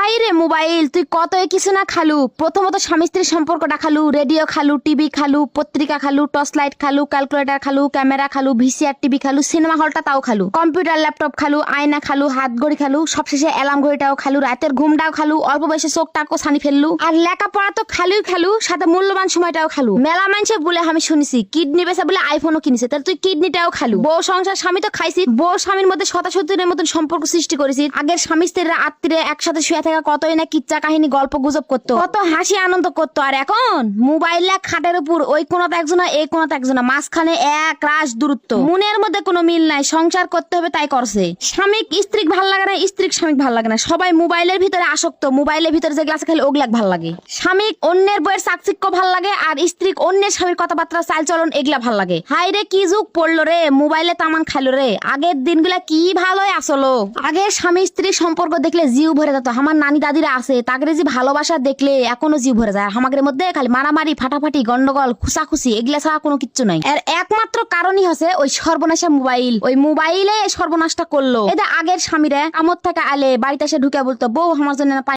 High রে mobile, তুই কত কিছু না খালু। প্রথমত স্বামী স্ত্রীর সম্পর্কটা খালু, রেডিও খালু, টিভি খালু, পত্রিকা খালু, টর্চ লাইট খালু, ক্যালকুলেটর খালু, ক্যামেরা খালু, ভিসিআর, টিভি খালু, সিনেমা হলটা তাও খালু। কম্পিউটার, ল্যাপটপ খালু, আয়না খালু হাত ঘড়ি খালু, সবশেষে অ্যালার্ম ঘড়িটাও খালু, রাতের ঘুমটাও খালু, অল্প বয়সে চোখটাকো ছানি ফেললু। আর লেখাপড়া তো খালুই খালু, সাথে মূল্যবান সময়টাও খালু। মেলা মানছে বলে আমি শুনেছি, কিডনি বেচা বলে আইফোনও কিনেছে, তাহলে তুই কিডনিটাও খালু। বউ সংসার, স্বামী তো খাইছি, বউ স্বামীর মধ্যে শতাশতির মতন সম্পর্ক সৃষ্টি করেছি। আগের স্বামী স্ত্রীরা আত্মীয় একসাথে শুয়ে থাকা কতই না কিচ্চা কাহিনী, গল্প গুজব করতো। কত হাসি আনন্দ করতো। আর এখন মোবাইল খাটের উপর, ওই কোনাতে একজনা, এই কোনাতে একজনা, মাঝখানে এক রাশ দূরত্ব। মনের মধ্যে কোনো মিল নাই, সংসার করতে হবে তাই করছে। স্বামী স্ত্রী ভালো লাগে না স্ত্রী স্বামী ভালো লাগে না। সবাই মোবাইলের ভিতরে আসক্ত, মোবাইলের ভিতরে যে গ্লাসে খেলে ওগুলাক ভালো লাগে। স্বামী অন্যের বইয়ের চাকচিক্য ভালো লাগে, আর স্ত্রী অন্যের স্বামীর কথাবার্তা চাল চলন এগুলা ভালো লাগে। হাই রে, কি যুগ পড়ল রে, মোবাইলে তামান খাইলো রে। আগের দিনগুলা কি ভালোই আসলো। আগে স্বামী স্ত্রী সম্পর্ক দেখলে জিউ ভরে যেত আমার নানি দাদিরা আছে তাকে যে ভালোবাসা দেখলে এখনও জীব ভরে যায়। আমাদের মধ্যে খালি মারামারি, ফাটাফাটি, গন্ডগোল খুশাখুশি এগুলা ছাড়া কোনো কিচ্ছু নাই। এর একমাত্র কারণই হচ্ছে ওই সর্বনাশা মোবাইল। ওই মোবাইলে সর্বনাশটা করল। এটা আগের স্বামীরা আমর থেকে আলে বাড়িতে এসে ঢুকে বলতো, বউ আমার জন্য